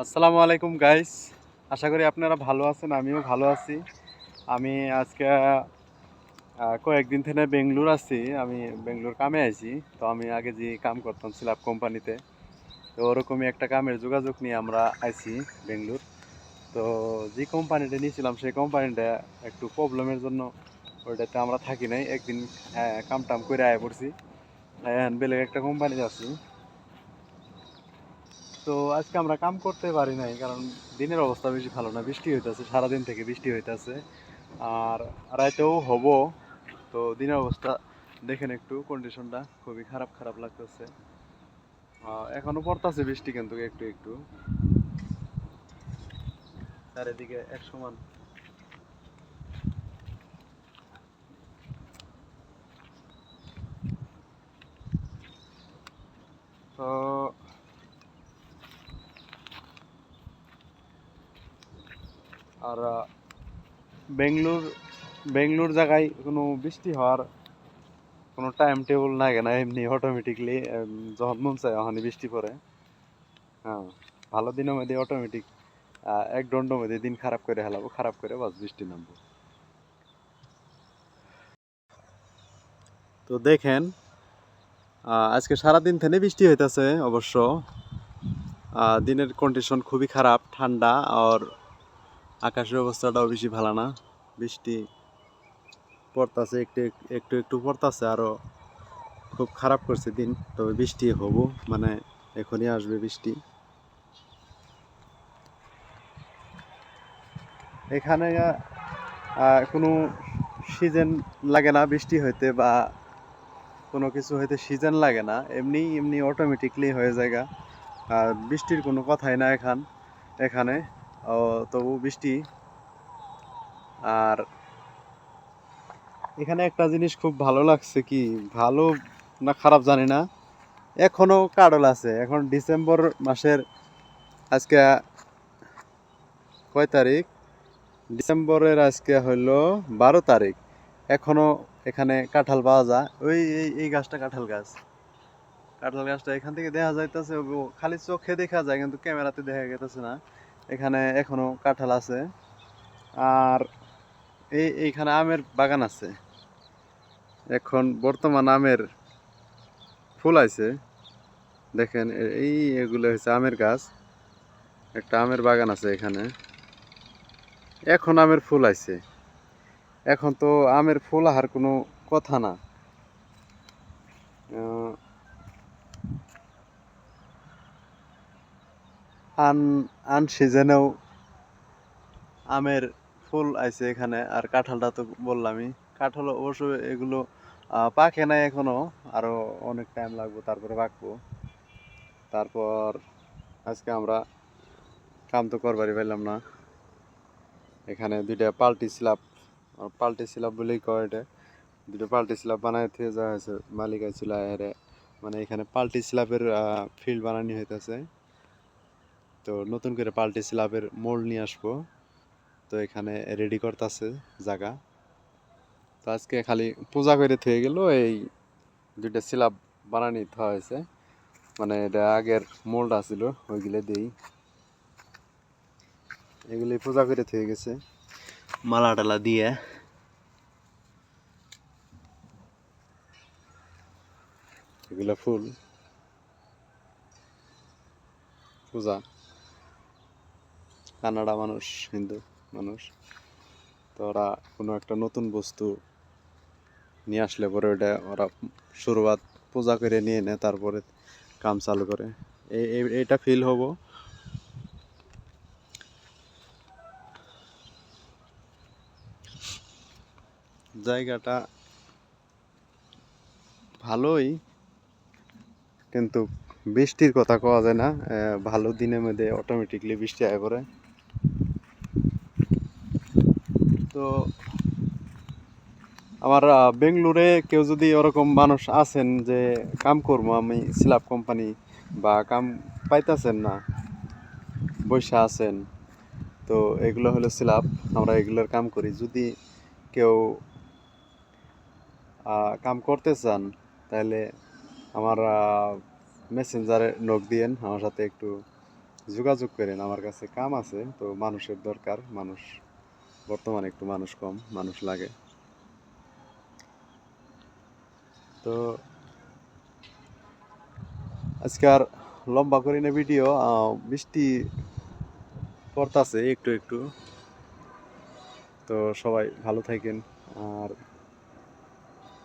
আসসালামু আলাইকুম গাইস আশা করি আপনারা ভালো আছেন, আমিও ভালো আছি। আমি আজকে কয়েকদিন থেকে বেঙ্গলোর আছি। আমি বেঙ্গলোর কামে আইছি। তো আমি আগে যে কাম করতাম স্ল্যাব কোম্পানিতে, তো ওরকমই একটা কামের যোগাযোগ নিয়ে আমরা আইছি বেঙ্গলোর। তো যে কোম্পানিটা নিয়েছিলাম, সেই কোম্পানিটা একটু প্রবলেমের জন্য ওইটাতে আমরা থাকি নাই। একদিন কাম টাম করে আয় পড়ছি। বেলেগ একটা কোম্পানিতে আছি। তো আজকে আমরা কাম করতে পারি নাই কারণ দিনের অবস্থা বেশি ভালো না বৃষ্টি হইতেছে সারাদিন থেকে বৃষ্টি হইতেছে। আর রাতেও হব তো দিনের অবস্থা দেখেন একটু কন্ডিশনটা খুবই খারাপ খারাপ লাগতেছে। আহ, এখনও পড়তাছে বৃষ্টি কিন্তু একটু একটু। চারিদিকে এক সমান। তো আর বেঙ্গলোর বেঙ্গলোর জায়গায় কোনো বৃষ্টি হওয়ার কোনো টাইম টেবিল লাগে না এমনি অটোমেটিকলি যখন মন চায় ওখানে বৃষ্টি পড়ে। হ্যাঁ ভালো দিনের মধ্যে অটোমেটিক এক দণ্ড মধ্যে দিন খারাপ করে হেলাবো, খারাপ করে বাস বৃষ্টি নামবো। তো দেখেন আজকে সারাদিন থেকে বৃষ্টি হইতেছে অবশ্য। দিনের কন্ডিশন খুবই খারাপ, ঠান্ডা, আর আকাশের অবস্থাটাও বেশি ভালো না। বৃষ্টি পড়তাছে, একটু একটু একটু পড়তাছে, আরও খুব খারাপ করছে দিন। তবে বৃষ্টি হব মানে এখনই আসবে বৃষ্টি। এখানে কোনো সিজন লাগে না বৃষ্টি হইতে বা কোনো কিছু হইতে সিজন লাগে না। এমনি এমনি অটোমেটিকলি হয়ে আর বৃষ্টির কোনো কথাই না এখান, এখানে। তবু বৃষ্টি। আর এখানে একটা জিনিস খুব ভালো লাগছে কি, ভালো না খারাপ জানি না। এখনও কাডল আছে, এখন ডিসেম্বর মাসের আজকে কয় তারিখ? ডিসেম্বরের আজকে হইল বারো তারিখ। এখনও এখানে কাঁঠাল পাওয়া যায়। ওই, এই এই গাছটা কাঁঠাল গাছ। কাঁঠাল গাছটা এখান থেকে দেখা যাইতেছে খালি চোখে দেখা যায়, কিন্তু ক্যামেরাতে দেখা যাইতেছে না। এখানে এখনও কাঁঠাল আছে। আর এই এইখানে আমের বাগান আছে। এখন বর্তমান আমের ফুল আছে দেখেন এই এগুলো হচ্ছে আমের গাছ। একটা আমের বাগান আছে এখানে। এখন আমের ফুল আছে এখন তো আমের ফুল আহার কোনো কথা না। আন আন সিজনেও আমের ফুল আইছে এখানে, আর কাঁঠালটা তো বললামই। কাঁঠাল অবশ্য এগুলো পাকে নাই এখনও, আরও অনেক টাইম লাগবে, তারপরে পাকবো। তারপর আজকে আমরা কাম তো করবারই পাইলাম না। এখানে দুইটা পাল্টি স্ল্যাব পাল্টি স্ল্যাব বলেই কয় এটা। দুটো পাল্টি স্ল্যাব বানাই থেকে যাওয়া হয়েছে, মালিক আইছিল এরে মানে এখানে পাল্টি স্ল্যাবের ফিল্ড বানানি হইতেছে। তো নতুন করে পাল্টি স্ল্যাবের মোল্ড নিয়ে আসব। তো এখানে রেডি করতেছে জায়গা তো আজকে খালি পূজা করে থয়ে গেল, এই দুইটা স্ল্যাব বানানি থা হয়েছে। মানে এটা আগের মোল্ড আছিল, ওইগুলো দিই এগুলি পূজা করে থয়ে গেছে। মালা টালা দিয়ে। এগুলো ফুল। পূজা। কানাডা মানুষ, হিন্দু মানুষ। তো ওরা কোনো একটা নতুন বস্তু নিয়ে আসলে পরে ওটা ওরা শুরুয়াত পূজা করে নিয়ে নেয়, তারপরে কাম চালু করে। এইটা ফিল হব। জায়গাটা ভালোই, কিন্তু বৃষ্টির কথা কওয়া যায় না। ভালো দিনের মধ্যে অটোমেটিকলি বৃষ্টি আয় পড়ে। তো আমার বেঙ্গলোরে কেউ যদি ওরকম মানুষ আছেন যে কাম করব আমি স্ল্যাব কোম্পানি বা কাম পাইতাছেন না, বৈশা আছেন, তো এগুলো হলো স্ল্যাব, আমরা এগুলোর কাম করি। যদি কেউ কাম করতে চান, তাহলে আমার মেসেঞ্জারে নক দিয়েন, আমার সাথে একটু যোগাযোগ করেন। আমার কাছে কাম আছে, তো মানুষের দরকার, মানুষ বর্তমানে একটু মানুষ কম, মানুষ লাগে। তো আজকে আর লম্বা করি না ভিডিও বৃষ্টি পড়তাছে একটু একটু। তো সবাই ভালো থাকেন আর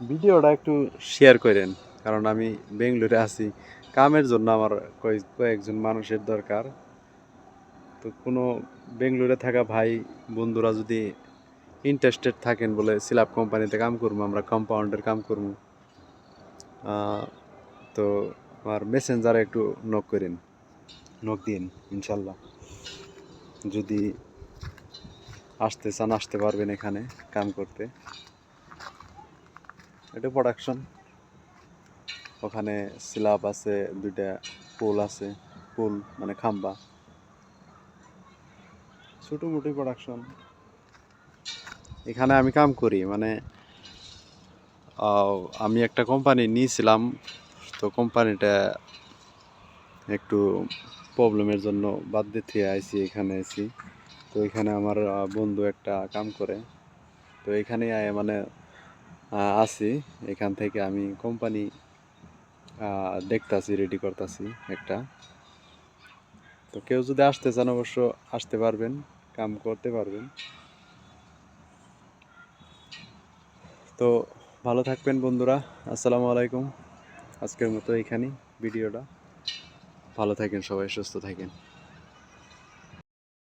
ভিডিওটা একটু শেয়ার করেন, কারণ আমি বেঙ্গলোরে আছি। কামের জন্য আমার কয়েক- কয়েকজন মানুষের দরকার। তো কোনো বেঙ্গলোরে থাকা ভাই, বন্ধুরা যদি ইন্টারেস্টেড থাকেন বলে সিলাপ কোম্পানিতে কাম করব, আমরা কম্পাউন্ডের কাম করব। তো আমার মেসেঞ্জারে একটু নক করেন। নক দিন ইনশাল্লাহ। যদি আসতে চান, আসতে পারবেন এখানে কাম করতে। এটা প্রোডাকশন ওখানে স্ল্যাব আছে, দুইটা পোল আছে পোল মানে খাম্বা। ছোটো মোটো প্রোডাকশন এখানে আমি কাম করি মানে আমি একটা কোম্পানি নিয়েছিলাম, তো কোম্পানিটা একটু প্রবলেমের জন্য বাদ দিতে আইছি, এখানে আইছি। তো এখানে আমার বন্ধু একটা কাম করে, তো এখানে মানে আছি। এখান থেকে আমি কোম্পানি দেখতাছি রেডি করতাছি একটা। তো কেউ যদি আসতে চান, অবশ্য আসতে পারবেন। কাম করতে পারবেন। তো ভালো থাকবেন বন্ধুরা। আসসালামু আলাইকুম। আজকের মতো এখানেই ভিডিওটা। ভালো থাকেন সবাই, সুস্থ থাকেন।